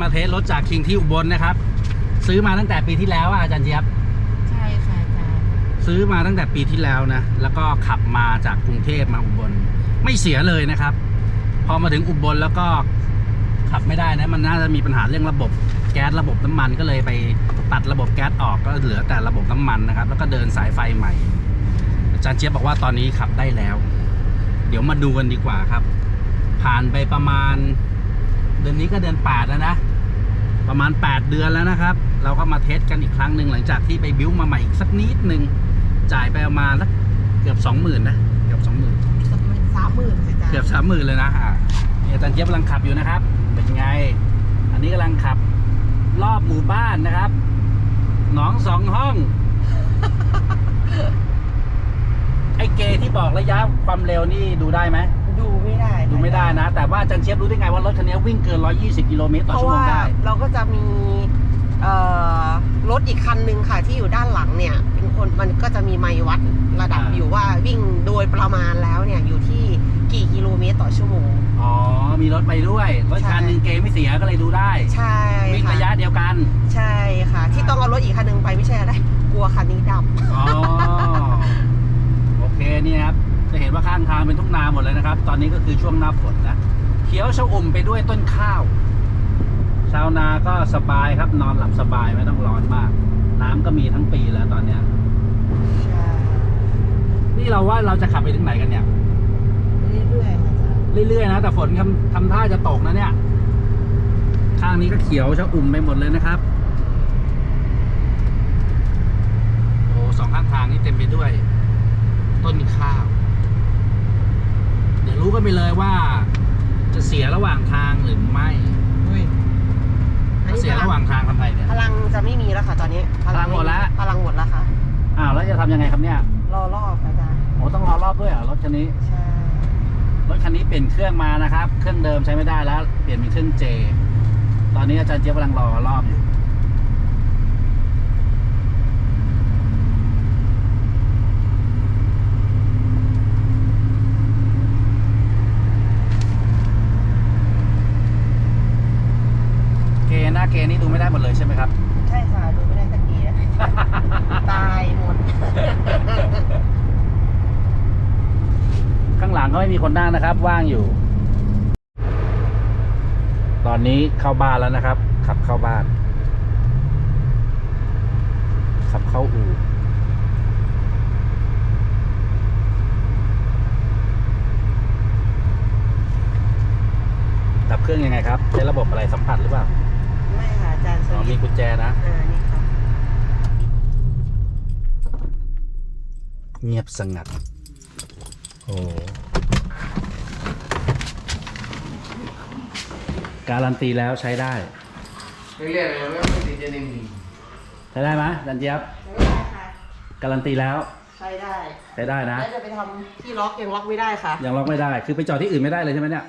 วันนี้มาเทสรถจากคิงที่อุบลนะครับ ซื้อมาตั้งแต่ปีที่แล้วอะอาจารย์เจี๊ยบ ใช่ค่ะอาจารย์ซื้อมาตั้งแต่ปีที่แล้วนะ แล้วก็ขับมาจากกรุงเทพมาอุบล ไม่เสียเลยนะครับ พอมาถึงอุบลแล้วก็ขับไม่ได้นะ มันน่าจะมีปัญหาเรื่องระบบแก๊สระบบน้ำมันก็เลยไปตัดระบบแก๊สออกก็เหลือแต่ระบบน้ำมันนะครับ แล้วก็เดินสายไฟใหม่ อาจารย์เจี๊ยบบอกว่าตอนนี้ขับได้แล้ว เดี๋ยวมาดูกันดีกว่าครับ ผ่านไปประมาณ เดือนนี้ก็เดือนแปดแล้วนะ ประมาณ 8 เดือนแล้วนะครับ เราก็มาเทสกันอีกครั้งหนึ่งหลังจากที่ไปบิ้วมาใหม่อีกสักนิดหนึ่งจ่ายไปประมาณสักเกือบสองหมื่นนะเกือบสองหมื่นสามหมื่นค่ะอาจารย์เกือบสามหมื่นเลยนะอะนี่อาจารย์เจี๊ยบกำลังขับอยู่นะครับ เป็นไง อันนี้กำลังขับ รอบหมู่บ้านนะครับ หนองสองห้อง ไอ้เกที่บอกระยะความเร็วนี่ดูได้ไหม ดูไม่ได้ค่ะดูไม่ได้นะ แต่ว่าอาจารย์เจี๊ยบรู้ได้ไงว่ารถคันนี้วิ่งเกิน 120 กิโลเมตรต่อเพราะชั่วโมงว่าได้ เราก็จะมีเอ่อรถอีกคันหนึ่งค่ะ ที่อยู่ด้านหลังเนี่ย เป็นคนมันก็จะมีไมล์วัดระดับอ่า อยู่ว่าวิ่งโดยประมาณแล้วเนี่ยอยู่ที่กี่กิโลเมตรต่อชั่วโมง อ๋อ มีรถไปด้วยรถคันหนึ่งเกไม่เสียก็เลยดูได้ ใช่วิ่งค่ะระยะเดียวกัน ใช่ค่ะ ที่ต้องเอารถอีกคันหนึ่งไปไม่ใช่อะไรกลัวคันนี้ดับ อ๋อโอเคนี่ครับ จะเห็นว่าข้างทางเป็นทุ่งนาหมดเลยนะครับ ตอนนี้ก็คือช่วงหน้าฝนนะ เขียวชอุ่มไปด้วยต้นข้าว ชาวนาก็สบายครับ นอนหลับสบายไม่ต้องร้อนมาก น้ำก็มีทั้งปีแล้วตอนเนี้ยใช่นี่เราว่าเราจะขับไปถึงไหนกันเนี่ยเรื่อยๆค่ะอาจารย์เรื่อยๆนะแต่ฝนทำทำท่าจะตกนะเนี่ยข้างนี้ก็เขียวชอุ่มไปหมดเลยนะครับโอ้สองข้างทางนี่เต็มไปด้วย ต้นข้าวเดี๋ยว รู้กันไปเลยว่า จะเสียระหว่างทางหรือไม่อันถ้านี้เสียพลัระหว่างทางทำไงเนี่ย พลังจะไม่มีแล้วค่ะตอนนี้พลังหมดแล้วพลังหมดแล้วค่ะอ้าวแล้วจะทำยังไงครับเนี่ย รอรอบอาจารย์โอ้ต้องรอรอบด้วยเหรอรถคันนี้ ใช่ รถคันนี้เปลี่ยนเครื่องมานะครับ เครื่องเดิมใช้ไม่ได้แล้ว เปลี่ยนเป็นเครื่องเจ ตอนนี้อาจารย์เจี๊ยบกำลังรอรอบอยู่ เกหน้าเกนี่ ดูไม่ได้หมดเลยใช่ไหมครับ ใช่ค่ะ ดูไม่ได้ตะเกียบตายหมด ข้างหลังก็ไม่มีคนนั่งนะครับ ว่างอยู่ ตอนนี้เข้าบ้านแล้วนะครับ ขับเข้าบ้าน ขับเข้าอู่ดับเครื่องยังไงครับ ใช้ระบบอะไรสัมผัสหรือเปล่า มีตช์กุญแจนะอ่านี่ค่ะเงียบสงัด โอ้การันตีแล้วใช้ได้ เรียกอะไรไม่ไม่ติดจะหนึ่งใช้ได้ไหมดันเจี๊ยบไม่ได้ค่ะการันตีแล้วใช้ได้ใช้ได้นะ แล้วจะไปทำที่ล็อกยังล็อกไม่ได้ค่ะ ยังล็อกไม่ได้ คือไปจอดที่อื่นไม่ได้เลยใช่ไหมเนี่ย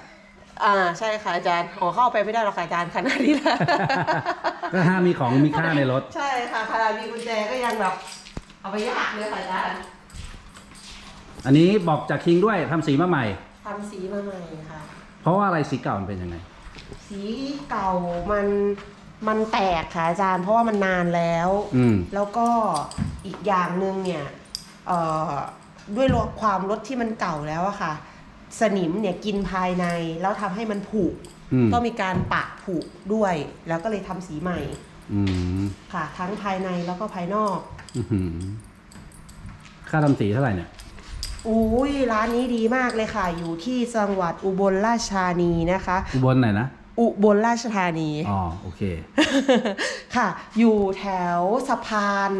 อ่าใช่ค่ะอาจารย์โอ้เข้าไปไม่ได้หรอกค่ะอาจารย์ขนาดนี้แล้วก็ห้ามมีของมีค่าในรถ ใช่ค่ะขนาดมีกุญแจก็ยังแบบเอาไปยากเลยค่ะอาจารย์อันนี้บอกจากคิงด้วยทำสีมาใหม่ ทำสีมาใหม่ค่ะ เพราะว่าอะไรสีเก่ามันเป็นยังไง สีเก่ามันมันแตกค่ะอาจารย์ เพราะว่ามันนานแล้ว อืม แล้วก็อีกอย่างหนึ่งเนี่ยเอ่อด้วยรถความรถที่มันเก่าแล้วอะค่ะ สนิมเนี่ยกินภายในแล้วทำให้มันผุอืมก็มีการปะผุด้วย แล้วก็เลยทำสีใหม่อืมค่ะ ทั้งภายในแล้วก็ภายนอกอื้อหือค่าทำสีเท่าไหร่เนี่ย อุ้ยร้านนี้ดีมากเลยค่ะ อยู่ที่จังหวัดอุบลราชธานีนะคะ อุบลไหนนะ อุบลราชธานี อ๋อ โอเค ค่ะ อยู่แถวสะพาน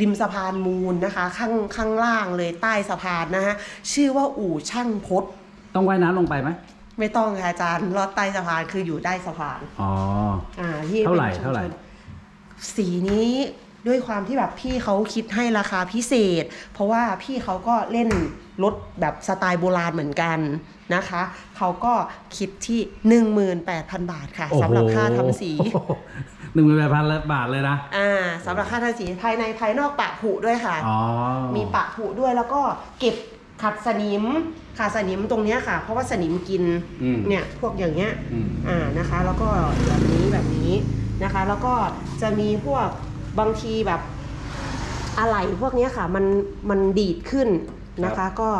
ริมสะพานมูลนะคะ ข้างข้างล่างเลยใต้สะพานนะคะชื่อว่าอู่ช่างพด ต้องว่ายน้ำลงไปไหมไม่ต้องค่ะอาจารย์ลอดใต้สะพานคืออยู่ใต้สะพานอ๋อ อ่าที่เท่าไหร่ป็นชุมชนเท่าไหร่ สีนี้ด้วยความที่แบบพี่เขาคิดให้ราคาพิเศษ เพราะว่าพี่เขาก็เล่นรถแบบสไตล์โบราณเหมือนกันนะคะ เขาก็คิดที่ 18,000 บาทค่ะสำหรับค่าทำสี หนึ่งหมื่นแปดพันบาทเลยนะ อ่าสำหรับค่าทำสีภายในภายนอกปะผุด้วยค่ะ อ๋อ มีปะผุด้วยแล้วก็เก็บ ขัดสนิมขัดสนิมตรงเนี้ยค่ะ เพราะว่าสนิมกินอืมเนี่ยพวกอย่างเงี้ยอืม อ่านะคะ แล้วก็แบบนี้แบบนี้นะคะ แล้วก็จะมีพวกบางทีแบบอะไหล่พวกเนี้ยค่ะมันมันดีดขึ้นนะคะ ก็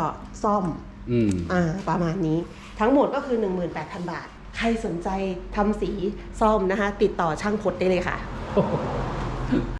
ซ่อม อืม อ่าประมาณนี้ทั้งหมดก็คือ 18,000 บาท ใครสนใจทำสีซ่อมนะคะ ติดต่อช่างพดได้เลยค่ะ